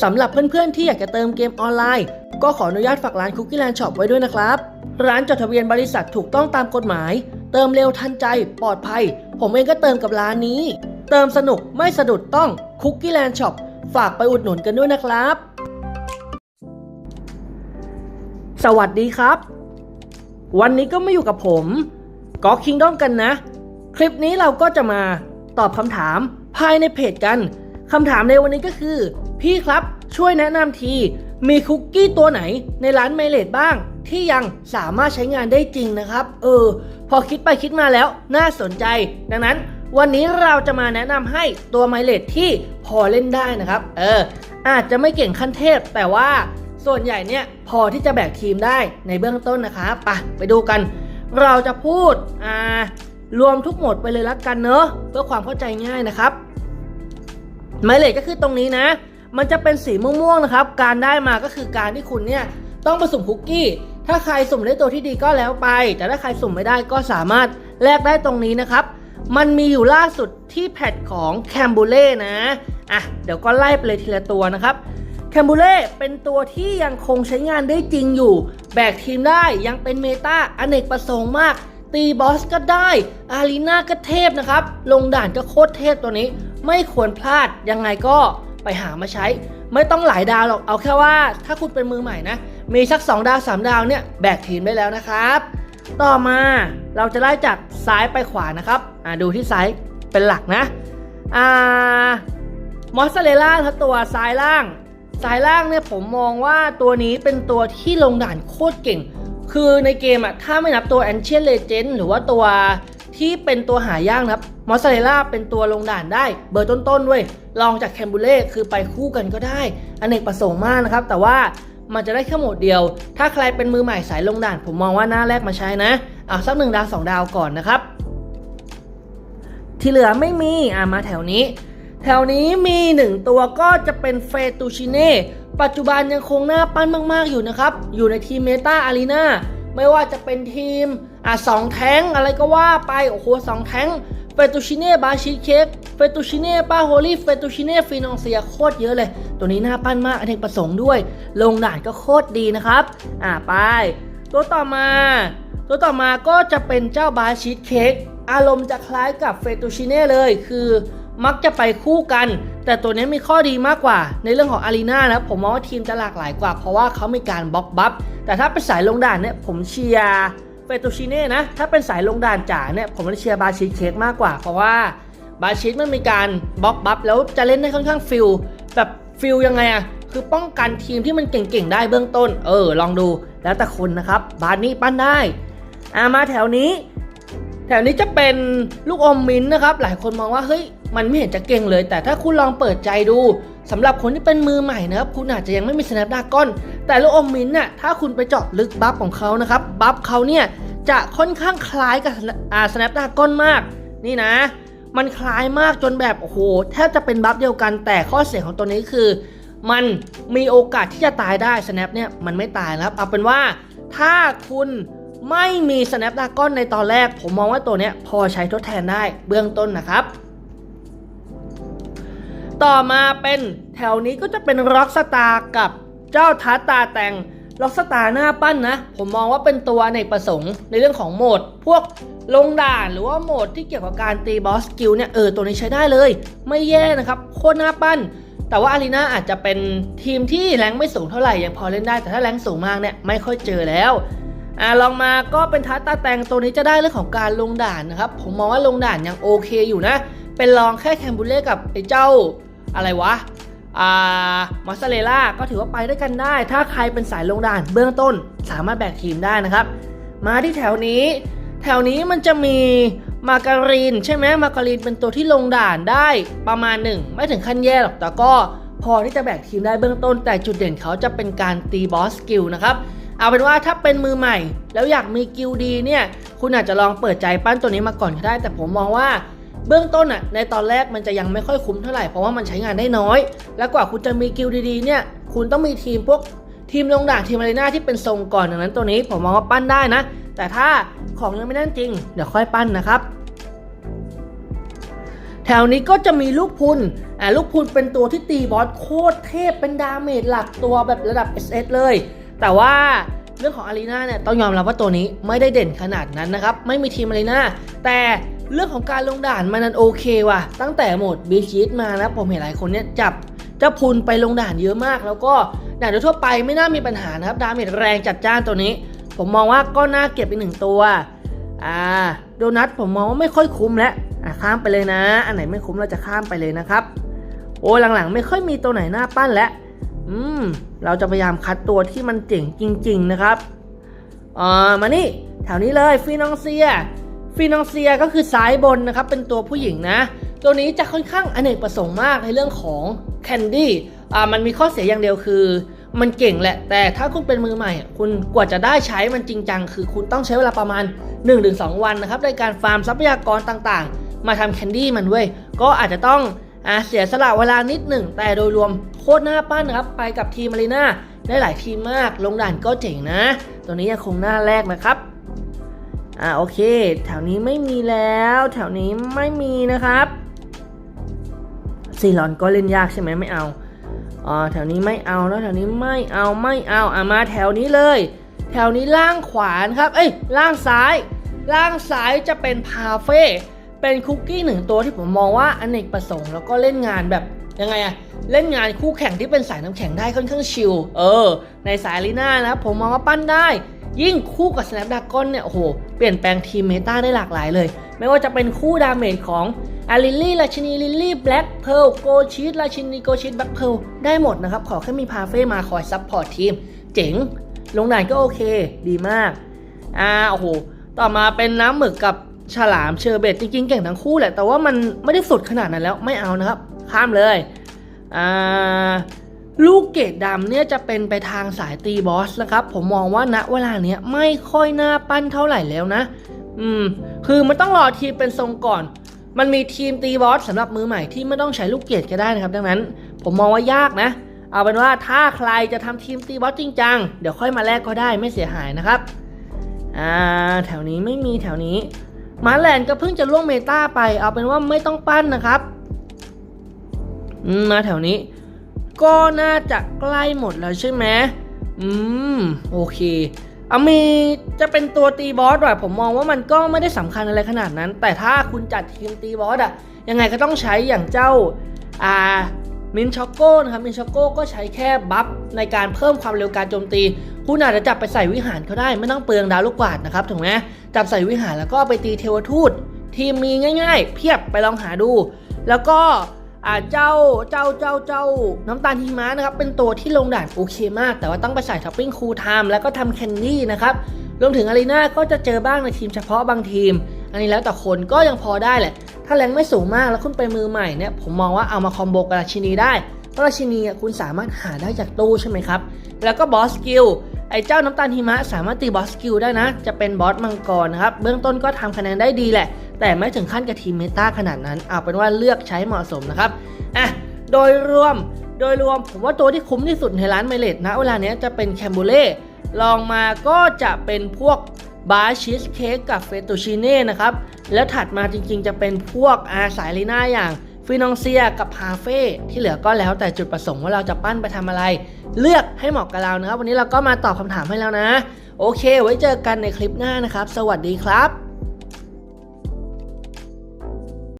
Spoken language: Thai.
สำหรับเพื่อนๆที่อยากจะเติมเกมออนไลน์ ก็ขออนุญาตฝากร้าน Cookie Land Shop ไว้ด้วยนะครับ ร้านจดทะเบียนบริษัทถูกต้องตามกฎหมาย เติมเร็วทันใจ ปลอดภัย ผมเองก็เติมกับร้านนี้ เติมสนุกไม่สะดุดต้อง Cookie Land Shop ฝากไปอุดหนุนกันด้วยนะครับ สวัสดีครับ วันนี้ก็มาอยู่กับผมก็ Kingdom กันนะ คลิปนี้เราก็จะมาตอบคำถามภายในเพจกันคำถามในวันนี้ก็คือ พี่ครับช่วยแนะนำที มีคุกกี้ตัวไหนในร้านไมเลดบ้าง ที่ยังสามารถใช้งานได้จริงนะครับ เออ พอคิดไปคิดมาแล้วน่าสนใจ ดังนั้นวันนี้เราจะมาแนะนำให้ตัวไมเลดที่พอเล่นได้นะครับ เออ อาจจะไม่เก่งขั้นเทพ แต่ว่าส่วนใหญ่เนี่ยพอที่จะแบกทีมได้ในเบื้องต้นนะครับไปไปดูกัน เราจะพูดอ่ารวมทุกหมดไปเลยละกันเนอะเพื่อความเข้าใจง่ายนะครับไมเลทก็คือตรงนี้นะ มันจะเป็นสีม่วงๆนะครับ การได้มาก็คือการที่คุณเนี่ยต้องผสมคุกกี้ ถ้าใครสุ่มได้ตัวที่ดีก็แล้วไป แต่ถ้าใครสุ่มไม่ได้ก็สามารถแลกได้ตรงนี้นะครับ มันมีอยู่ล่าสุดที่แพทของแคมบูเล่นะ อะ เดี๋ยวก็ไล่ไปเลยทีละตัวนะครับแคมบูเล่เป็นตัวที่ยังคงใช้งานได้จริงอยู่ แบกทีมได้ยังเป็นเมตาอเนกประสงค์มาก ตีบอสก็ได้ อารีนาก็เทพนะครับ ลงด่านก็โคตรเทพตัวนี้ ไม่ควรพลาดยังไงก็ ไปหามาใช้ ไม่ต้องหลายดาวหรอกเอาแค่ว่าถ้าคุณเป็นมือใหม่นะ มีสัก 2 ดาว 3 ดาวเนี่ยแบกทีมได้แล้วนะครับ ต่อมาเราจะไล่จากซ้ายไปขวานะครับอ่าดูที่ซ้ายเป็นหลักนะอ่ามอสซาเรลล่าครับตัวซ้ายล่างซ้ายล่างเนี่ยผมมองว่าตัวนี้เป็นตัวที่ลงด่านโคตรเก่ง คือในเกมอะถ้าไม่นับตัว Ancient Legend หรือว่าตัวที่เป็นตัวหายากนะครับ มอสซาเรลล่าเป็นตัวลงด่านได้เบอร์ต้นๆเว้ยลองจากแคมบูเล่คือไปคู่กันก็ได้อนเนกประสงค์มากนะครับ แต่ว่ามันจะได้แค่โหมดเดียว ถ้าใครเป็นมือใหม่สายลงด่าน ผมมองว่าหน้าแรกมาใช้นะเอาสักหนึ่งดาวสองดาวก่อนนะครับ ที่เหลือไม่มีอะมาแถวนี้ แถวนี้มีหนึ่งตัวก็จะเป็นเฟตูชิเน่ปัจจุบันยังคงหน้าปั้นมากๆอยู่นะครับ อยู่ในทีมเมตาอารีนาไม่ว่าจะเป็นทีมอะสองแท้งอะไรก็ว่าไปโอ้โหสองแท้ง เฟตูชิเน่บาชิเค้กเฟตูชิเน่ป้าโฮลี่เฟตูชิเน่ฟินองเซียโคตรเยอะเลย ตัวนี้หน้าปั้นมากอเนกประสงค์ด้วย ลงด่านก็โคตรดีนะครับ อะไป ตัวต่อมา ตัวต่อมาก็จะเป็นเจ้าบาชิเค้กอารมณ์จะคล้ายกับเฟตูชิเน่เลย คือมักจะไปคู่กัน แต่ตัวนี้มีข้อดีมากกว่า ในเรื่องของอารีนานะผมมองว่าทีมจะหลากหลายกว่า เพราะว่าเขามีการบล็อกบัฟแต่ถ้าเป็นสายลงด่านเนี่ยผมเชียร์ เฟตูชิเน่นะ ถ้าเป็นสายลงด่านจ๋าเนี่ย ผมจะเชียร์บาชิเค้กมากกว่า เพราะว่าบาชิมันมีการบล็อกบัฟแล้วจะเล่นได้ค่อนข้างฟิลแบบฟิลยังไงอะคือป้องกันทีมที่มันเก่งๆได้เบื้องต้น เออ ลองดูแล้วแต่คนนะครับ บาร์นี่ปั้นได้อามาแถวนี้ แถวนี้จะเป็นลูกอมมิ้นนะครับ หลายคนมองว่าเฮ้ยมันไม่เห็นจะเก่งเลย แต่ถ้าคุณลองเปิดใจดู สำหรับคนที่เป็นมือใหม่นะครับคุณอาจจะยังไม่มี Snapdragon แต่ลูกอมมินท์น่ะถ้าคุณไปเจาะลึกบัฟของเขานะครับบัฟเขาเนี่ยจะค่อนข้างคล้ายกับอ่า Snapdragon มาก นี่นะ มันคล้ายมากจนแบบโอ้โหแทบจะเป็นบัฟเดียวกัน แต่ข้อเสียของตัวนี้คือ มันมีโอกาสที่จะตายได้ Snap เนี่ยมันไม่ตายนะครับเอาเป็นว่าถ้าคุณไม่มี Snapdragon ในตอนแรก ผมมองว่าตัวเนี้ยพอใช้ทดแทนได้เบื้องต้นนะครับ ต่อมาเป็นแถวนี้ก็จะเป็นร็อกสตาร์กับเจ้าทัตตาแตงร็อกสตาร์หน้าปั้นนะ ผมมองว่าเป็นตัวในประสงค์ในเรื่องของโหมด พวกลงด่านหรือว่าโหมดที่เกี่ยวกับการตีบอสสกิลเนี่ยเออตัวนี้ใช้ได้เลย ไม่แย่นะครับ โคตรหน้าปั้น แต่ว่าอารีนาอาจจะเป็นทีมที่แรงไม่สูงเท่าไหร่ยังพอเล่นได้แต่ถ้าแรงสูงมากเนี่ยไม่ค่อยเจอแล้วอ่าลองมาก็เป็นทัตตาแตงตัวนี้จะได้เรื่องของการลงด่านนะครับ ผมมองว่าลงด่านยังโอเคอยู่นะ เป็นรองแค่แคมบูเล่กับไอ้เจ้า อะไรวะอ่ามอสซาเรลล่าก็ถือว่าไปด้วยกันได้ ถ้าใครเป็นสายลงด่าน เบื้องต้นสามารถแบกทีมได้นะครับ มาที่แถวนี้ แถวนี้มันจะมีมาการีนใช่ไหมมาการีนเป็นตัวที่ลงด่านได้ประมาณหนึ่งไม่ถึงขั้นแย่หรอกแต่ก็พอที่จะแบกทีมได้เบื้องต้น แต่จุดเด่นเขาจะเป็นการตีบอสสกิลนะครับเอาเป็นว่าถ้าเป็นมือใหม่ แล้วอยากมีกิลดีเนี่ยคุณอาจจะลองเปิดใจปั้นตัวนี้มาก่อนก็ได้ แต่ผมมองว่า เบื้องต้นอะในตอนแรกมันจะยังไม่ค่อยคุ้มเท่าไหร่เพราะว่ามันใช้งานได้น้อย แล้วกว่าคุณจะมีกิลดีๆเนี่ยคุณต้องมีทีมพวกทีมลงด่านทีมอารีนาที่เป็นทรงก่อนดังนั้นตัวนี้ผมมองว่าปั้นได้นะ แต่ถ้าของยังไม่แน่นจริง เดี๋ยวค่อยปั้นนะครับ แถวนี้ก็จะมีลูกพุนอ่าลูกพุนเป็นตัวที่ตีบอสโคตรเทพเป็นดาเมจหลักตัวแบบระดับ SS เลย แต่ว่าเรื่องของอารีนาเนี่ยต้องยอมรับว่าตัวนี้ไม่ได้เด่นขนาดนั้นนะครับ ไม่มีทีมอารีนาแต่ เรื่องของการลงด่านมันนั้นโอเคว่ะ ตั้งแต่โหมดบีชีตมานะผมเห็นหลายคนเนี่ยจับเจ้าพุนไปลงด่านเยอะมาก แล้วก็ด่านโดยทั่วไปไม่น่ามีปัญหานะครับดาเมจแรงจัดจ้านตัวนี้ ผมมองว่าก็น่าเก็บไปหนึ่งตัวอ่าโดนัทผมมองว่าไม่ค่อยคุ้มแล้วอะข้ามไปเลยนะ อันไหนไม่คุ้มเราจะข้ามไปเลยนะครับ โอ้หลังๆ ไม่ค่อยมีตัวไหนน่าปั้นแล้วอืมเราจะพยายามคัดตัวที่มันเจ๋งจริง ๆ นะครับอ่ามานี่แถวนี้เลยฟีนองเซีย ฟีนองเซียก็คือซ้ายบนนะครับเป็นตัวผู้หญิงนะ ตัวนี้จะค่อนข้างอเนกประสงค์มากในเรื่องของแคนดี้อ่ามันมีข้อเสียอย่างเดียวคือ มันเก่งแหละ แต่ถ้าคุณเป็นมือใหม่ คุณกว่าจะได้ใช้มันจริงจังคือคุณต้องใช้เวลาประมาณ 1-2 วันนะครับในการฟาร์มทรัพยากรต่างๆ มาทำแคนดี้มันเว้ยก็อาจจะต้องอาเสียสละเวลานิดหนึ่ง แต่โดยรวมโคตรน่าปั้นนะครับ ไปกับทีมมารีนาได้หลายทีมมาก ลงด่านก็เจ๋งนะ ตัวนี้ยังคงหน้าแรกนะครับ อ่าโอเค แถวนี้ไม่มีแล้ว แถวนี้ไม่มีนะครับซีรอนก็เล่นยากใช่ไหมไม่เอาอ๋อแถวนี้ไม่เอาแล้วแถวนี้ไม่เอาไม่เอาอะมาแถวนี้เลย แถวนี้ล่างขวานครับ เอ้ยล่างซ้าย ล่างซ้ายจะเป็นพาเฟ่เป็นคุกกี้หนึ่งตัวที่ผมมองว่าอเนกประสงค์แล้วก็เล่นงานแบบยังไงอะเล่นงานคู่แข่งที่เป็นสายน้ำแข็งได้ค่อนข้างชิลเออ ในสายลีน่านะผมมองว่าปั้นได้ ยิ่งคู่กับ Snapdragon เนี่ยโอ้โห เปลี่ยนแปลงทีมเมตาได้หลากหลายเลย ไม่ว่าจะเป็นคู่ดาเมจของอาลิลี่ราชินีลิลี่แบล็กเพ a ร์ลโกชีตราชินีโกชีตแบล็กเพ a ร์ลได้หมดนะครับ ขอแค่มีพาเฟ่มาคอยซัพพอร์ตทีม เจ๋ง ลงด่านก็โอเค ดีมาก อ่าโอ้โห ต่อมาเป็นน้ำหมึกกับฉลามเชอร์เบตจริงๆเก่งทั้งคู่แหละ แต่ว่ามันไม่ได้สุดขนาดนั้นแล้วไม่เอานะครับ ข้ามเลย อ่า ลูกเกดดำเนี่ยจะเป็นไปทางสายตีบอสนะครับ ผมมองว่าณเวลาเนี้ยไม่ค่อยน่าปั้นเท่าไหร่แล้วนะ อืม คือมันต้องรอทีมเป็นทรงก่อน มันมีทีมตีบอสสำหรับมือใหม่ที่ไม่ต้องใช้ลูกเกดก็ได้นะครับ ดังนั้น ผมมองว่ายากนะ เอาเป็นว่าถ้าใครจะทำทีมตีบอสจริงจังเดี๋ยวค่อยมาแลกก็ได้ไม่เสียหายนะครับ อ่า แถวนี้ไม่มีแถวนี้มาแลนก็เพิ่งจะล่วงเมตาไป เอาเป็นว่าไม่ต้องปั้นนะครับมาแถวนี้ ก็น่าจะใกล้หมดแล้วใช่ไหมอืม โอเคอามีจะเป็นตัวตีบอสด้วยผมมองว่ามันก็ไม่ได้สำคัญอะไรขนาดนั้น แต่ถ้าคุณจัดทีมตีบอสอะยังไงก็ต้องใช้อย่างเจ้าอ่ามินช็อกโก้นะครับมินช็อกโก้ก็ใช้แค่บัฟในการเพิ่มความเร็วการโจมตี คุณอาจจะจับไปใส่วิหารเขาได้ไม่ต้องเปลืองดาวลูกกวาดนะครับถูกไหมจับใส่วิหารแล้วก็ไปตีเทวทูต ทีมมีง่าย ๆ เพียบไปลองหาดู แล้วก็ อ่าเจ้าเจ้าเจ้าเจ้า น้ำตาลหิมะนะครับ เป็นตัวที่ลงด่านโอเคมาก แต่ว่าต้องไปใส่ท็อปปิ้งคูลไทม์แล้วก็ทำแคนดี้นะครับรวมถึงอารีนาก็จะเจอบ้างในทีมเฉพาะบางทีม อันนี้แล้วแต่คนก็ยังพอได้แหละ ถ้าแรงไม่สูงมากแล้วคุณไปมือใหม่เนี่ยผมมองว่าเอามาคอมโบกับราชินีได้เพราะราชินีคุณสามารถหาได้จากตู้ใช่ไหมครับ แล้วก็บอสกิลไอ้เจ้าน้ำตาลหิมะสามารถตีบอสกิลได้นะ จะเป็นบอสมังกรนะครับ เบื้องต้นก็ทำคะแนนได้ดีแหละ แต่ไม่ถึงขั้นกับทีมเมตาขนาดนั้น เอาเป็นว่าเลือกใช้เหมาะสมนะครับอะโดยรวมโดยรวมผมว่าตัวที่คุ้มที่สุดในร้านไมเลดนะเวลาเนี้ยจะเป็นแคมบูเล่ลองมาก็จะเป็นพวกบาร์ชีสเค้กกับเฟตูชิเน่นะครับ แล้วถัดมาจริงๆ จะเป็นพวกอาสายลีน่าอย่างฟินองเซียกับพาเฟ่ที่เหลือก็แล้วแต่จุดประสงค์ว่าเราจะปั้นไปทำอะไร เลือกให้เหมาะกับเรานะครับ วันนี้เราก็มาตอบคำถามให้แล้วนะ โอเค ไว้เจอกันในคลิปหน้านะครับ สวัสดีครับ